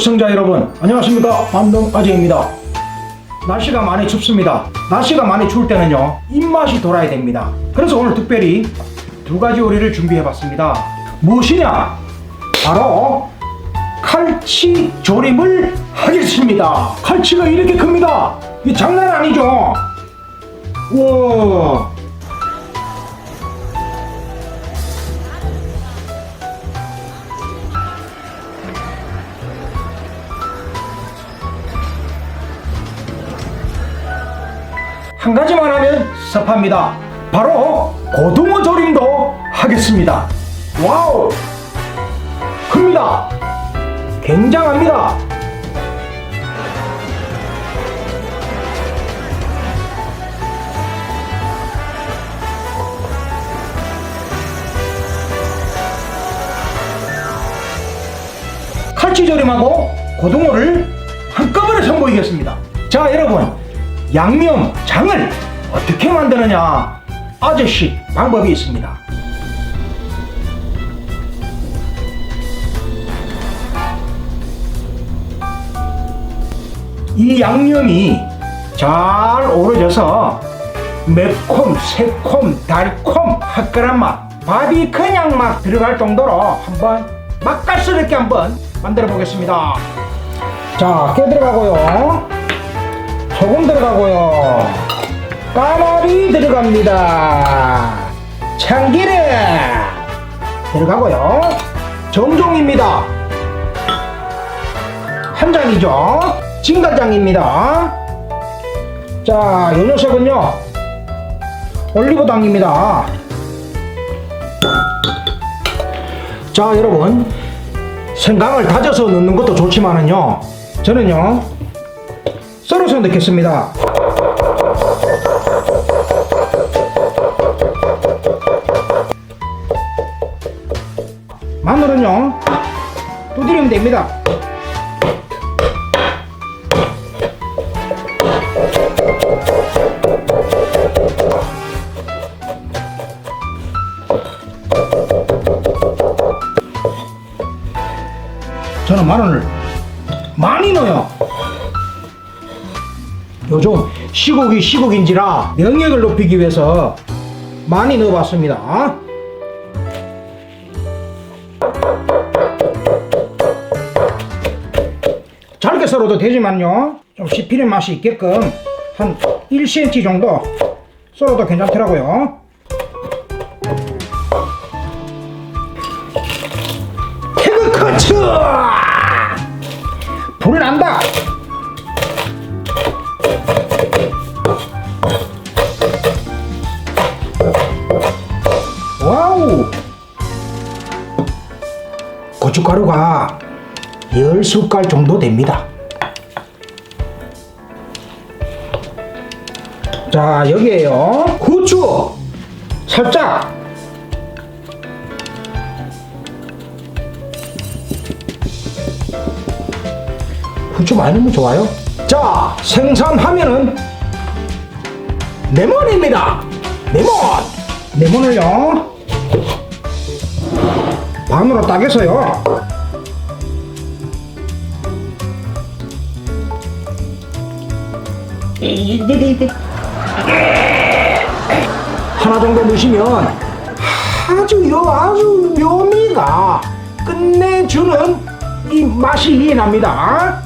시청자 여러분 안녕하십니까? 밤동아재입니다. 날씨가 많이 춥습니다. 날씨가 많이 추울 때는요 입맛이 돌아야 됩니다. 그래서 오늘 특별히 두 가지 요리를 준비해 봤습니다. 무엇이냐? 바로 칼치 조림을 하겠습니다. 칼치가 이렇게 큽니다. 이 장난 아니죠? 우와 한 가지만 하면 섭합니다. 바로 고등어 조림도 하겠습니다. 와우! 큽니다. 굉장합니다. 칼치 조림하고 고등어를 한꺼번에 선보이겠습니다. 자, 여러분. 양념 장을 어떻게 만드느냐 아저씨 방법이 있습니다. 이 양념이 잘 오르져서 매콤, 새콤, 달콤, 화끈한 맛, 밥이 그냥 막 들어갈 정도로 한번 맛깔스럽게 한번 만들어 보겠습니다. 자, 깨 들어가고요. 소금 들어가고요. 까마리 들어갑니다. 참기름 들어가고요. 정종입니다. 한 장이죠. 진간장입니다. 자, 이 녀석은요. 올리고당입니다. 자, 여러분. 생강을 다져서 넣는 것도 좋지만은요. 저는요. 썰어서 넣겠습니다. 마늘은요, 두드리면 됩니다. 저는 마늘을 많이 넣어요. 요즘 시국이 시국인지라 영역을 높이기 위해서 많이 넣어봤습니다. 잘게 썰어도 되지만요. 좀 씹히는 맛이 있게끔 한 1cm 정도 썰어도 괜찮더라고요. 태그 커츠! 불을 난다! 고춧가루가 10숟갈 정도 됩니다. 자, 여기에요. 후추! 살짝! 후추 많이 넣으면 좋아요. 자, 생선 하면은 레몬입니다. 레몬! 레몬을요. 반으로 따겠어요. 하나 정도 넣으시면 아주 요 아주 묘미가 끝내주는 이 맛이 납니다.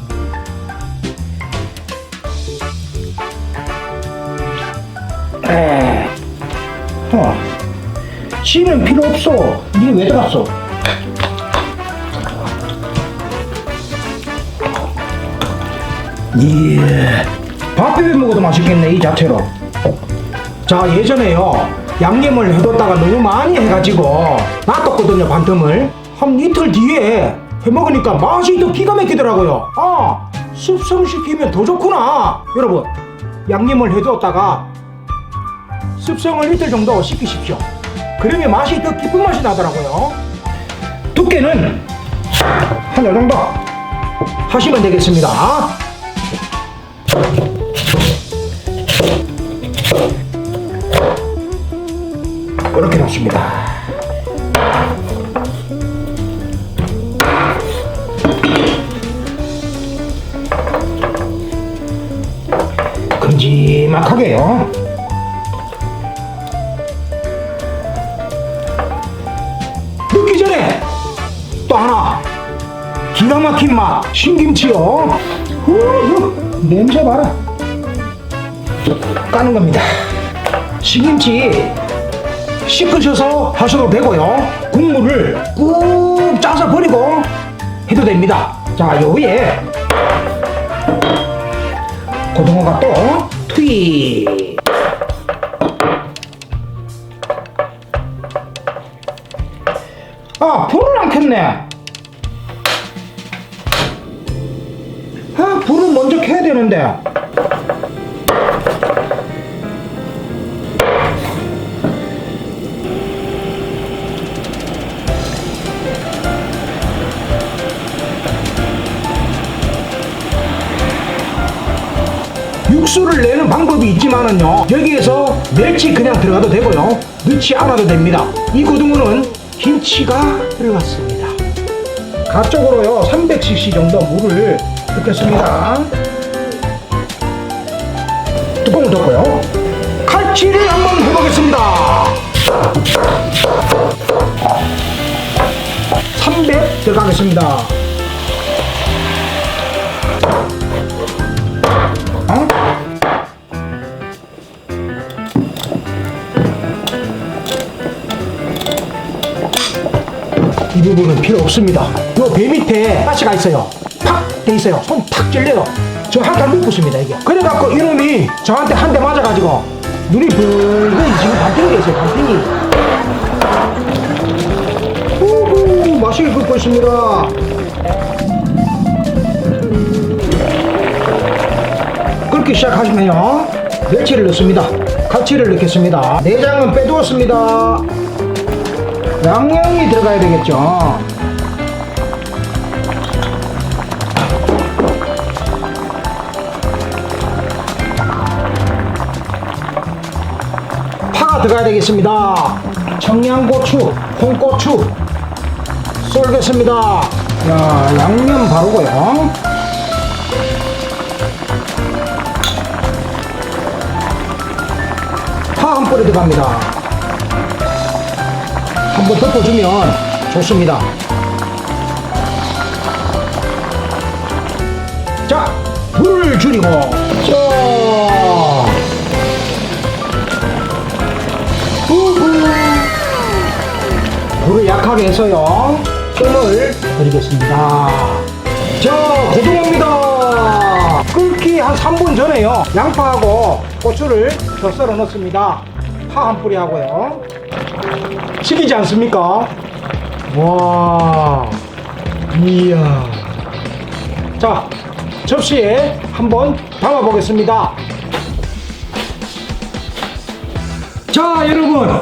에, 어, 씨는 필요 없어. 니왜 들어갔어? 예. 밥 비벼 먹어도 맛있겠네, 이 자체로. 자, 예전에요. 양념을 해뒀다가 너무 많이 해가지고 놔뒀거든요, 반틈을. 한 이틀 뒤에 해먹으니까 맛이 더 기가 막히더라고요. 아, 습성시키면 더 좋구나. 여러분, 양념을 해두었다가 습성을 이틀 정도 시키십시오. 그러면 맛이 더 깊은 맛이 나더라고요. 두께는 한 요 정도 하시면 되겠습니다. 이렇게 놓습니다. 큼지막하게요. 기가 막힌 맛 신김치요. 우후, 냄새 봐라. 까는 겁니다. 신김치 씻으셔서 하셔도 되고요. 국물을 꾹 짜서 버리고 해도 됩니다. 자, 요 위에 고등어가 또 투입. 아, 불을 안 켰네. 되는데. 육수를 내는 방법이 있지만은요 여기에서 멸치 그냥 들어가도 되고요 넣지 않아도 됩니다. 이 고등어는 김치가 들어갔습니다. 가쪽으로요 300cc 정도 물을 넣겠습니다 덮고요 칼치를 한번 해보겠습니다 300 들어가겠습니다 어? 이 부분은 필요 없습니다. 요 배 밑에 가시가 있어요. 팍! 돼 있어요. 손 탁 찔려요. 저 한칸 묶었습니다, 이게. 그래갖고 이놈이 저한테 한 대 맞아가지고 눈이 붉은 지금 반띵이 있어요, 반띵이. 우후, 맛있게 굽고 있습니다. 끓기 시작하시면요. 멸치를 넣습니다. 갈치를 넣겠습니다. 내장은 빼두었습니다. 양념이 들어가야 되겠죠. 들어가야 되겠습니다. 청양고추, 홍고추 썰겠습니다. 야, 양념 바르고요. 파 한 뿌리 들어갑니다. 한번 덮어주면 좋습니다. 자, 불을 줄이고, 약하게 해서요, 뜸을 드리겠습니다. 자, 고등어입니다. 끓기 한 3분 전에요, 양파하고 고추를 더 썰어 넣습니다. 파 한 뿌리 하고요. 시키지 않습니까? 와, 이야. 자, 접시에 한번 담아 보겠습니다. 자, 여러분.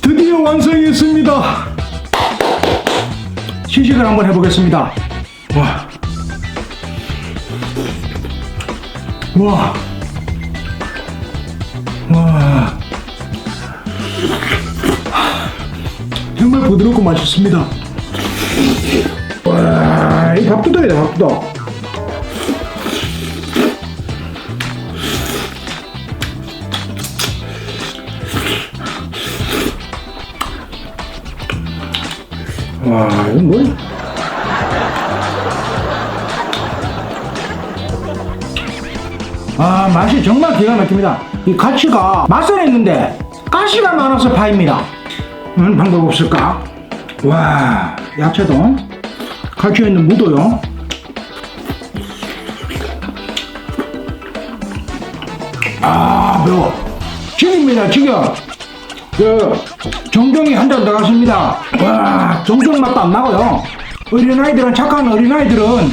드디어 완성했습니다. 시식을 한번 해보겠습니다. 와. 와. 와. 정말 부드럽고 맛있습니다. 와, 이 밥도둑이다, 밥도둑. 와, 이건 뭐야? 아, 맛이 정말 기가 막힙니다. 이 가치가 맛은 있는데 가시가 많아서 파입니다. 음, 방법 없을까? 와, 야채도 갈치에 있는 무도요. 아, 매워. 지금입니다, 지금. 그, 정종이 한 잔 들어갔습니다. 와, 정종 맛도 안 나고요. 어린아이들은, 착한 어린아이들은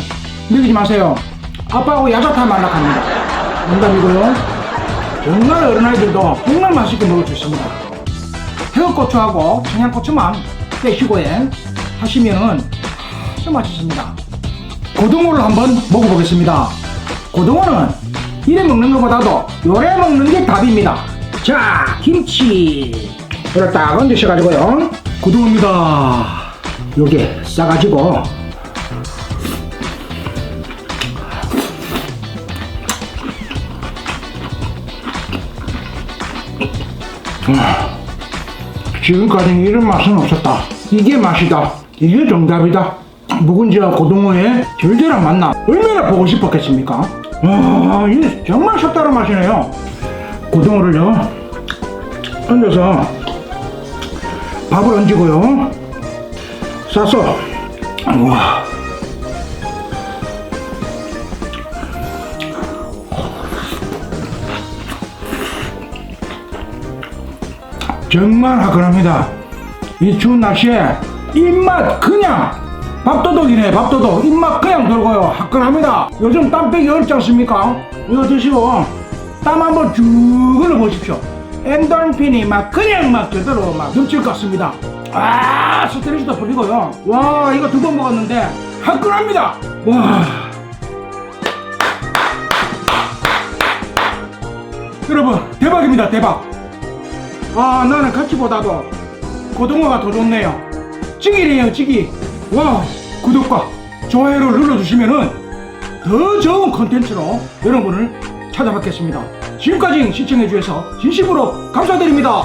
먹이지 마세요. 아빠하고 야자타 만락합니다. 농담이고요. 정말 어린아이들도 정말 맛있게 먹을 수 있습니다. 태국고추하고 청양고추만 빼시고에 하시면은 아주 맛있습니다. 고등어를 한번 먹어보겠습니다. 고등어는 이래 먹는 것보다도 요래 먹는 게 답입니다. 자, 김치. 이걸 딱 얹으셔가지고요. 고등어입니다. 요게 싸가지고. 지금까지 이런 맛은 없었다. 이게 맛이다. 이게 정답이다. 묵은지와 고등어의 절절한 만남. 얼마나 보고 싶었겠습니까? 와, 이게 정말 색다른 맛이네요. 고등어를요, 얹어서 밥을 얹고요. 싸서, 우와. 정말 화끈합니다. 이 추운 날씨에 입맛 그냥 밥도둑이네 밥도둑 입맛 그냥 돌고요 화끈합니다. 요즘 땀 빼기 어렵지 않습니까? 이거 드시고 땀 한번 쭉 흘러 보십시오. 엔돌핀이 막 그냥 막 제대로 막 넘칠 것 같습니다. 아 스트레스도 풀리고요. 와 이거 두 번 먹었는데 화끈합니다. 와. 여러분 대박입니다 대박. 아 나는 가치보다도 고등어가 더 좋네요 찌기래요 찌기 와 구독과 좋아요를 눌러주시면은 더 좋은 컨텐츠로 여러분을 찾아뵙겠습니다. 지금까지 시청해주셔서 진심으로 감사드립니다